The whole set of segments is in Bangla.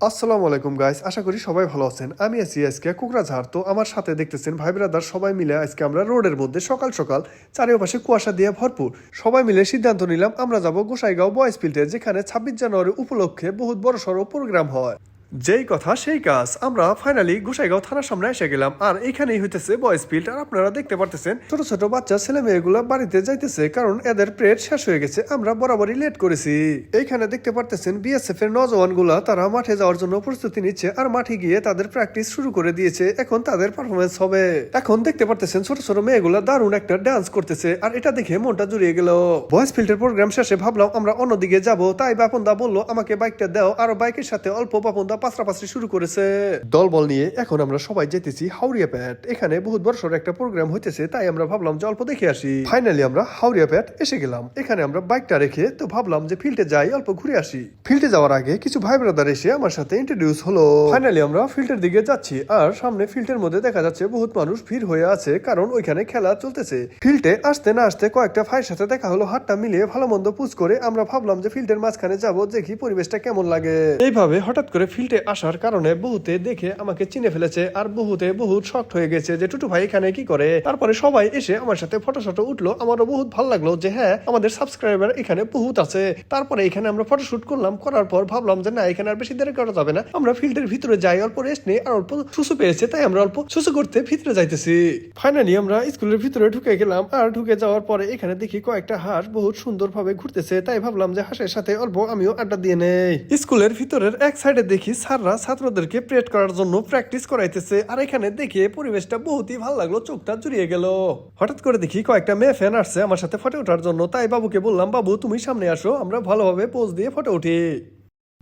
আসসালামু আলাইকুম গাইস আশা করি সবাই ভালো আছেন। আমি আছি আজকে কোকরাঝাড় তো আমার সাথে দেখতেছেন ভাই ব্রাদার সবাই মিলে আজকে আমরা রোডের মধ্যে সকাল সকাল চারিপাশে কুয়াশা দিয়ে ভরপুর। সবাই মিলে সিদ্ধান্ত নিলাম, আমরা যাব গোসাইগাঁও বয়েজ ফিল্ডে, যেখানে ছাব্বিশ জানুয়ারি উপলক্ষে বহুত বড় সড়ো প্রোগ্রাম হয়। যেই কথা সেই কাজ। আমরা ফাইনালি গোসাইগাঁও থানার সামনে এসে গেলাম। আর এখানেই হইতেছে বয়েজ ফিল্ড আর আপনারা দেখতে পারতেছেন, ছোট ছোট বাচ্চা ছেলে মেয়েগুলো বাড়িতে যাইতেছে, কারণ এদের প্রেড শেষ হয়ে গেছে। আমরা বরাবরই লেট করেছি। এইখানে দেখতে পারতেছেন বিএসএফ এর নজওয়ানগুলা তারা মাঠে যাওয়ার জন্য প্রস্তুতি নিচ্ছে আর মাঠে গিয়ে তাদের প্র্যাকটিস শুরু করে দিয়েছে। এখন তাদের পারফরমেন্স হবে। এখন দেখতে পারতেছেন ছোট ছোট মেয়েগুলা দারুণ একটা ডান্স করতেছে। আর এটা দেখে মনটা জুড়িয়ে গেল। বয়েজ ফিল্ডের প্রোগ্রাম শেষে ভাবলাম আমরা অন্যদিকে যাব। তাই বাপনদা বলল, আমাকে বাইকটা দাও। আর বাইকের সাথে অল্প বাপনদা পাঁচরাপাঁচরি শুরু করেছে। দলবল নিয়ে এখন আমরা সবাই যেতেছি হাওড়িয়া প্যাট। এখানে বহুত সড়ো একটা প্রোগ্রাম হইতেছে, তাই আমরা ভাবলাম যে অল্প দেখে আসি। ফাইনালি আমরা হাওড়িয়া প্যাট এসে গেলাম। এখানে আমরা বাইকটা রেখে তো ভাবলাম যে ফিল্ডে যাই, অল্প ঘুরে আসি। ফিল্ডে যাওয়ার আগে কিছু ভাই ব্রাদার এসে আমার সাথে ইন্ট্রোডিউস হলো। ফাইনালি আমরা ফিল্ডের দিকে যাচ্ছি, আর সামনে ফিল্ডের মধ্যে দেখা যাচ্ছে বহুত মানুষ ভিড় হয়ে আছে, কারণ ওইখানে খেলা চলতেছে। ফিল্ডে আসতে না আসতে কয়েকটা ভাইয়ের সাথে দেখা হলো, হাতটা মিলিয়ে ভালো মন্দ পুজ করে আমরা ভাবলাম যে ফিল্ডের মাঝখানে যাব, দেখি পরিবেশটা কেমন লাগে। এইভাবে হঠাৎ করে ফিল্ডে আসার কারণে বহুতে দেখে আমাকে চিনে ফেলেছে আর বহুতে বহুত শক্ট হয়ে গেছে যে, টুটু ভাই, এখানে কি করে? তারপরে সবাই এসে আমার সাথে ফটো শটো উঠল। আমারও বহুত ভালো লাগল যে হ্যাঁ আমাদের সাবস্ক্রাইবার এখানে বহুত আছে। তারপরে এখানে আমরা ফটো শুট করলাম। করার পর ভাবলাম যে, না, এখানে আর বেশি দেরি করা যাবে না। আমরা ফিল্ডের ভিতরে যাই। অল্প রেস্ট নেই আর অল্প সুসু পেয়েছে, তাই আমরা অল্প সুসু করতে ভিতরে যাইতেছি। ফাইনালি আমরা স্কুলের ভিতরে ঢুকে গেলাম আর ঢুকে যাওয়ার পরে এখানে দেখি কয়েকটা হাঁস বহুত সুন্দরভাবে ঘুরতেছে, তাই ভাবলাম যে, হাঁসের সাথে অল্প আমিও আড্ডা দিয়ে নেই। স্কুলের ভিতরের এক সাইডে দেখি স্যাররা ছাত্রদেরকে প্রেড করার জন্য প্র্যাকটিস করাইতেছে। আর এখানে দেখে পরিবেশটা বহুতই ভালো লাগল, চোখটা জুড়িয়ে গেল। হঠাৎ করে দেখি কয়েকটা মেয়ে ফ্যান আসছে আমার সাথে ফটো ওঠার জন্য। তাই বাবুকে বললাম, বাবু, তুমি সামনে আসো, আমরা ভালোভাবে পোজ দিয়ে ফটো উঠি।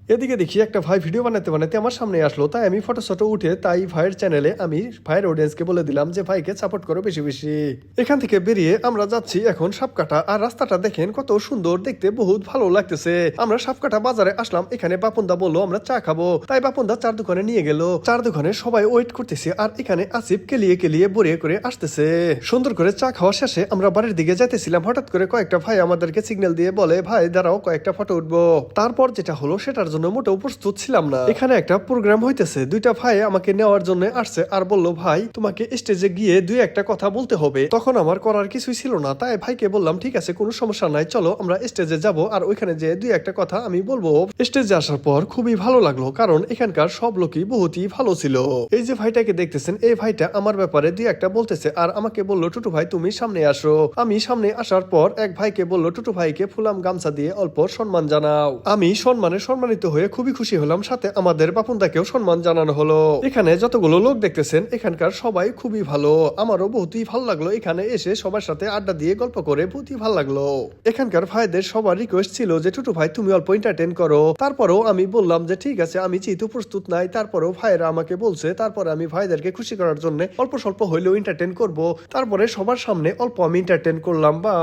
এদিকে দেখি একটা ভাই ভিডিও বানাতে বানাতে আমার সামনে আসলো, তাই আমি ফটো শটো উঠে তাই ভাইয়ের চ্যানেলে আমি ভাইয়ের অডিয়েন্সকে বলে দিলাম যে ভাইকে সাপোর্ট করো বেশি বেশি। এখান থেকে বেরিয়ে আমরা যাচ্ছি এখন সাপকাটা আর রাস্তাটা দেখেন কত সুন্দর, দেখতে বহুত ভালো লাগতেছে। আমরা সাপকাটা বাজারে আসলাম, এখানে বাপনদা বলল, আমরা চা খাব। তাই বাপনদা চার দোকানে নিয়ে গেল। চার দোকানে সবাই ওয়েট করতেছে, আর এখানে আসিফ কেলিয়ে কেলিয়ে বরে করে আসতেছে। সুন্দর করে চা খাওয়া শেষে আমরা বাড়ির দিকে যাইতেছিলাম, হঠাৎ করে কয়েকটা ভাই আমাদেরকে সিগন্যাল দিয়ে বলে, ভাই, দাঁড়াও, কয়েকটা ফটো উঠবো। তারপর যেটা হলো, সেটার জন্য মোটেও প্রস্তুত ছিলাম না। এখানে একটা প্রোগ্রাম হইতেছে। দুইটা ভাই আমাকে নেওয়ার জন্য আসছে আর বলল, ভাই, তোমাকে স্টেজে গিয়ে দুই একটা কথা বলতে হবে। তখন আমার করার কিছুই ছিল না। তাই ভাইকে বললাম, ঠিক আছে, কোনো সমস্যা নাই, চলো আমরা স্টেজে যাব আর ওইখানে যে দুই একটা কথা আমি বলব। স্টেজে আসার পর খুবই ভালো লাগল, কারণ এখানকার সব লোকই বহুতই ভালো ছিল। এই যে ভাইটাকে দেখতেছেন, এই ভাইটা আমার ব্যাপারে দুই একটা বলতেছে আর আমাকে বলল, টুটু ভাই, তুমি সামনে আসো। আমি সামনে আসার পর এক ভাইকে বলল, টুটু ভাইকে ফুলাম গামছা দিয়ে অল্প সম্মান জানাও। আমি সম্মানে সম্মানিত হয়ে খুবই খুশি হলাম। সাথে আমাদের বাপনদাকেও সম্মান জানানো হলো। এখানে যতগুলো লোক দেখতেছেন, এখানকার সবাই খুবই ভালো। আমারও বহুতই ভালো লাগল। এখানে এসে সবার সাথে আড্ডা দিয়ে গল্প করে বহুতই ভালো লাগল। এখানকার ভাইদের সবার রিকোয়েস্ট ছিল যে টুটু ভাই, তুমি অল্প এন্টারটেন করো। তারপরেও আমি বললাম যে, ঠিক আছে, আমি যেহেতু প্রস্তুত নাই, তারপরেও ভাইয়েরা আমাকে বলছে, তারপরে আমি ভাইদেরকে খুশি করার জন্য অল্প স্বল্প হইলেও এন্টারটেন করব। তারপরে সবার সামনে অল্প আমি এন্টারটেন করলাম। বা